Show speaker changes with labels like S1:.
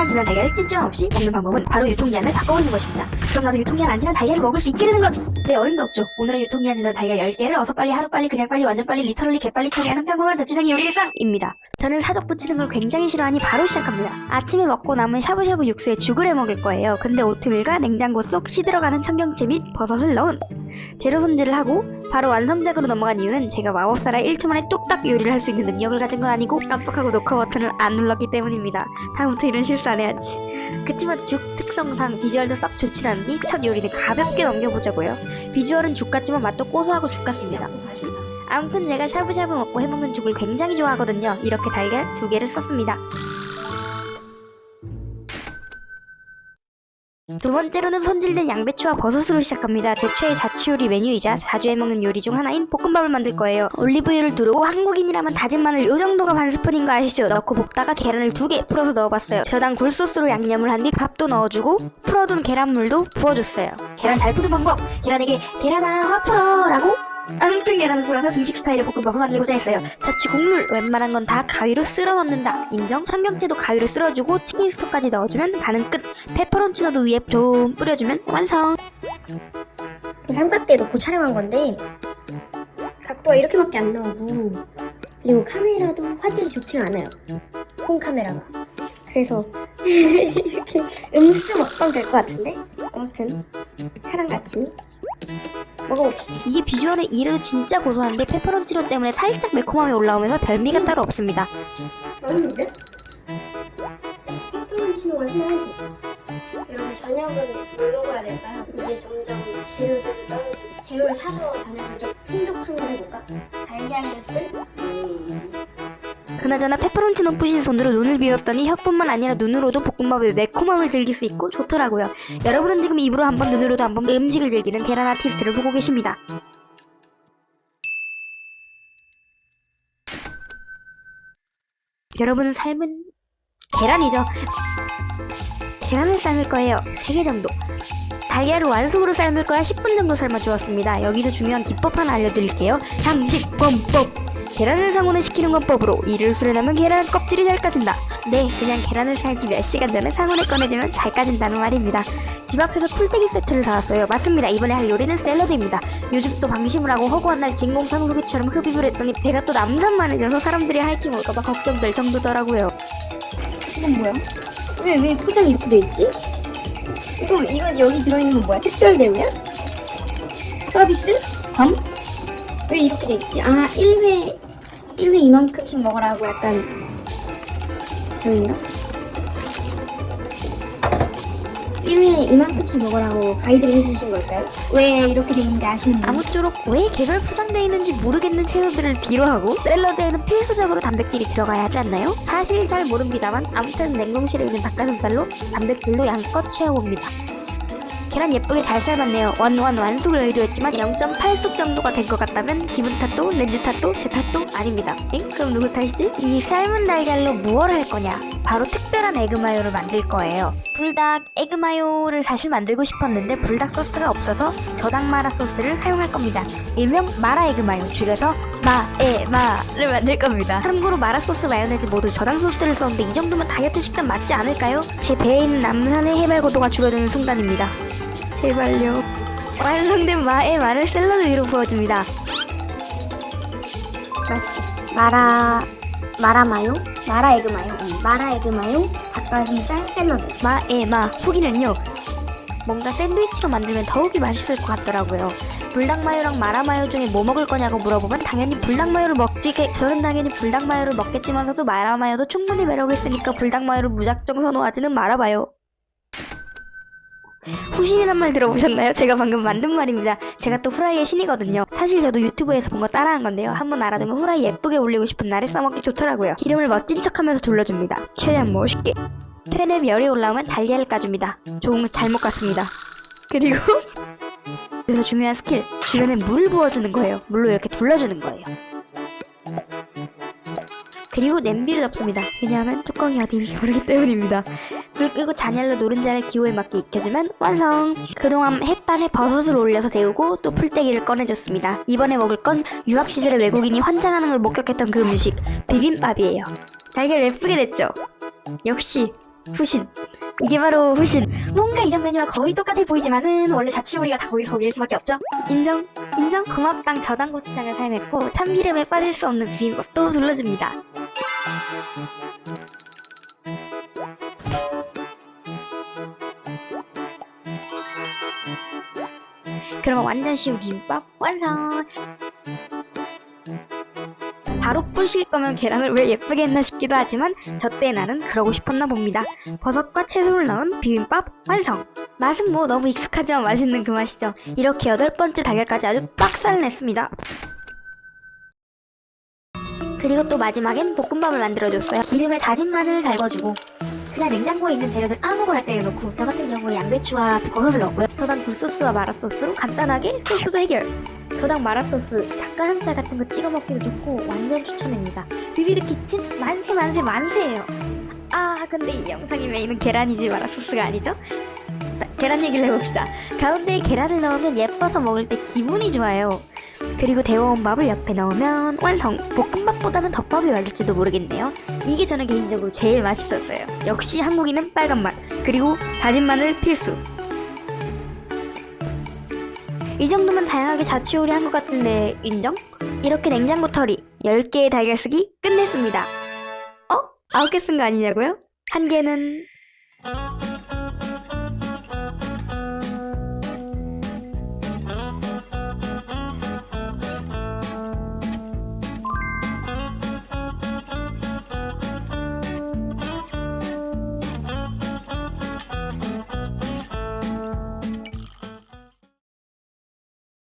S1: 유통기한 지난 달걀을 찜점 없이 먹는 방법은 바로 유통기한을 바꿔버리는 것입니다. 그럼 나도 유통기한 안 지난 달걀을 먹을 수 있게 되는 것! 네, 어림도 없죠. 오늘은 유통기한 지난 달걀 10개를 어서 빨리, 하루 빨리, 그냥 빨리, 완전 빨리, 리터럴리 개빨리 처리하는 평범한 자취생의 요리 일상입니다. 저는 사족 붙이는 걸 굉장히 싫어하니 바로 시작합니다. 아침에 먹고 남은 샤브샤브 육수에 죽을 해 먹을 거예요. 근데 오트밀과 냉장고 속 시들어가는 청경채 및 버섯을 넣은 재료 손질을 하고 바로 완성작으로 넘어간 이유는 제가 마법사라 1초 만에 뚝딱 요리를 할 수 있는 능력을 가진 건 아니고 깜빡하고 녹화 버튼을 안 눌렀기 때문입니다. 다음부터 이런 실수 안 해야지. 그치만 죽 특성상 비주얼도 썩 좋진 않으니 첫 요리는 가볍게 넘겨보자고요. 비주얼은 죽 같지만 맛도 고소하고 죽 같습니다. 아무튼 제가 샤브샤브 먹고 해먹는 죽을 굉장히 좋아하거든요. 이렇게 달걀 두 개를 썼습니다. 두 번째로는 손질된 양배추와 버섯으로 시작합니다. 제 최애 자취 요리 메뉴이자 자주 해먹는 요리 중 하나인 볶음밥을 만들 거예요. 올리브유를 두르고 한국인이라면 다진 마늘 요 정도가 반 스푼인 거 아시죠? 넣고 볶다가 계란을 두 개 풀어서 넣어봤어요. 저당 굴소스로 양념을 한 뒤 밥도 넣어주고 풀어둔 계란물도 부어줬어요. 계란 잘 푸는 방법! 계란에게 계란아 화 풀어! 라고 계란을 풀어서 중식 스타일의 볶음밥을 만들고자 했어요. 자취 국물 웬만한 건 다 가위로 쓸어 넣는다. 인정. 청경채도 가위로 쓸어주고 치킨 스톡까지 넣어주면 가는 끝. 페퍼론치노도 위에 좀 뿌려주면 완성.
S2: 삼각대 놓고 촬영한 건데 각도가 이렇게밖에 안 나오고 그리고 카메라도 화질이 좋지는 않아요 폰 카메라가 그래서 이렇게 음수 먹방 될 것 같은데 아무튼 차랑 같이 먹어봅시다
S1: 이게 비주얼은 이래도 진짜 고소한데 페퍼론치노 때문에 살짝 매콤함이 올라오면서 별미가 따로 없습니다.
S2: 맛있는데? 페퍼론치노가 생각나죠 여러분 저녁은 뭘 먹어야 될까요? 이제 점점 재료들이 떨어지고 재료를 사서 저녁을 좀 풍족한 걸 해볼까? 달걀 을 쓸?
S1: 그나저나 페퍼론치노 뿌신 손으로 눈을 비웠더니 혀뿐만 아니라 눈으로도 볶음밥의 매콤함을 즐길 수 있고 좋더라고요. 여러분은 지금 입으로 한번 눈으로도 한번 음식을 즐기는 계란 아티스트를 보고 계십니다. 여러분은 삶은 계란이죠. 계란을 삶을 거예요. 3개 정도. 달걀을 완숙으로 삶을 거야 10분 정도 삶아 주었습니다. 여기서 중요한 기법 하나 알려드릴게요. 상식 범법. 계란을 상온에 시키는 권법으로 이를 수련하면 계란 껍질이 잘 까진다. 네, 그냥 계란을 삶기 몇 시간 전에 상온에 꺼내주면 잘 까진다는 말입니다. 집 앞에서 풀떼기 세트를 사왔어요. 맞습니다. 이번에 할 요리는 샐러드입니다. 요즘 또 방심을 하고 허구한 날 진공 청소기처럼 흡입을 했더니 배가 또 남산만해져서 사람들이 하이킹 올까봐 걱정될 정도더라고요.
S2: 이건 뭐야? 왜, 왜 포장이 이렇게 돼 있지? 이거, 이건 여기 들어있는 건 뭐야? 특별 대우야? 서비스? 범? 왜 이렇게 돼 있지? 아, 1회, 1회 이만큼씩 먹으라고 약간, 저인가? 1회 이만큼씩 먹으라고 가이드를 해주신 걸까요? 왜 이렇게 돼 있는지 아시는 분?
S1: 아무쪼록 왜 개별 포장되어 있는지 모르겠는 채소들을 뒤로하고 샐러드에는 필수적으로 단백질이 들어가야 하지 않나요? 사실 잘 모릅니다만 아무튼 냉동실에 있는 닭가슴살로 단백질도 양껏 채워봅니다. 계란 예쁘게 잘 삶았네요. 원원 완숙을 의도했지만 0.8숙 정도가 된 것 같다면 기분 탓도 렌즈 탓도 제 탓도 아닙니다. 엥? 그럼 누구 탓이지? 이 삶은 달걀로 무얼 할 거냐? 바로 특별한 에그마요를 만들 거예요. 불닭 에그마요를 사실 만들고 싶었는데 불닭 소스가 없어서 저당 마라 소스를 사용할 겁니다. 일명 마라 에그마요 줄여서 마에마를 만들 겁니다. 참고로 마라 소스 마요네즈 모두 저당 소스를 썼는데 이 정도면 다이어트 식단 맞지 않을까요? 제 배에 있는 남산의 해발 고도가 줄어드는 순간입니다. 제발요. 완성된 마에 마를 샐러드 위로 부어줍니다.
S2: 맛있게. 마라, 마라 마요? 마라 에그 마요. 응, 마라 에그 마요, 닭가슴살 샐러드.
S1: 마에 마 후기는요. 뭔가 샌드위치로 만들면 더욱이 맛있을 것 같더라고요. 불닭마요랑 마라마요 중에 뭐 먹을 거냐고 물어보면 당연히 불닭마요를 먹지. 게- 저는 당연히 불닭마요를 먹겠지만서도 마라마요도 충분히 매력 있으니까 불닭마요를 무작정 선호하지는 말아봐요. 후신이란 말 들어보셨나요? 제가 방금 만든 말입니다. 제가 또 후라이의 신이거든요. 사실 저도 유튜브에서 본 거 따라한 건데요. 한번 알아두면 후라이 예쁘게 올리고 싶은 날에 써먹기 좋더라고요. 기름을 멋진 척하면서 둘러줍니다. 최대한 멋있게. 팬에 열이 올라오면 달걀을 까줍니다. 조금 잘못 갔습니다. 그리고 그래서 중요한 스킬 주변에 물을 부어주는 거예요. 물로 이렇게 둘러주는 거예요. 그리고 냄비를 덮습니다. 왜냐하면 뚜껑이 어디인지 모르기 때문입니다. 불 끄고 잔열로 노른자를 기호에 맞게 익혀주면 완성! 그동안 햇반에 버섯을 올려서 데우고 또 풀떼기를 꺼내줬습니다. 이번에 먹을 건 유학 시절에 외국인이 환장하는 걸 목격했던 그 음식 비빔밥이에요. 달걀 예쁘게 됐죠? 역시 후신. 이게 바로 후신. 뭔가 이전 메뉴와 거의 똑같아 보이지만은 원래 자취요리가 다 거기서 거기일 수밖에 없죠. 인정. 인정. 고맙당 저당 고추장을 사용했고 참기름에 빠질 수 없는 비빔밥도 둘러줍니다. 그러면 완전 쉬운 비빔밥 완성. 바로 부실 거면 계란을 왜 예쁘게 했나 싶기도 하지만 저때 나는 그러고 싶었나 봅니다. 버섯과 채소를 넣은 비빔밥 완성! 맛은 뭐 너무 익숙하지만 맛있는 그 맛이죠. 이렇게 여덟 번째 달걀까지 아주 빡살 냈습니다. 그리고 또 마지막엔 볶음밥을 만들어줬어요. 기름에 다진 마늘을 달궈주고 그냥 냉장고에 있는 재료들 아무거나 때려놓고 저 같은 경우에 양배추와 버섯을 넣고요. 저당 굴소스와 마라소스로 간단하게 소스도 해결. 저당 마라소스, 닭가슴살 같은 거 찍어 먹기도 좋고 완전 추천합니다. 비비드 키친 만세 만세 만세예요. 아 근데 이 영상의 메인은 계란이지 마라소스가 아니죠? 자, 계란 얘기를 해봅시다. 가운데에 계란을 넣으면 예뻐서 먹을 때 기분이 좋아요. 그리고 데워온 밥을 옆에 넣으면 완성! 볶음밥보다는 덮밥이 맞을지도 모르겠네요. 이게 저는 개인적으로 제일 맛있었어요. 역시 한국인은 빨간 맛, 그리고 다진 마늘 필수. 이 정도면 다양하게 자취요리 한 것 같은데 인정? 이렇게 냉장고 털이 10개의 달걀 쓰기 끝냈습니다. 어? 9개 쓴 거 아니냐고요? 한 개는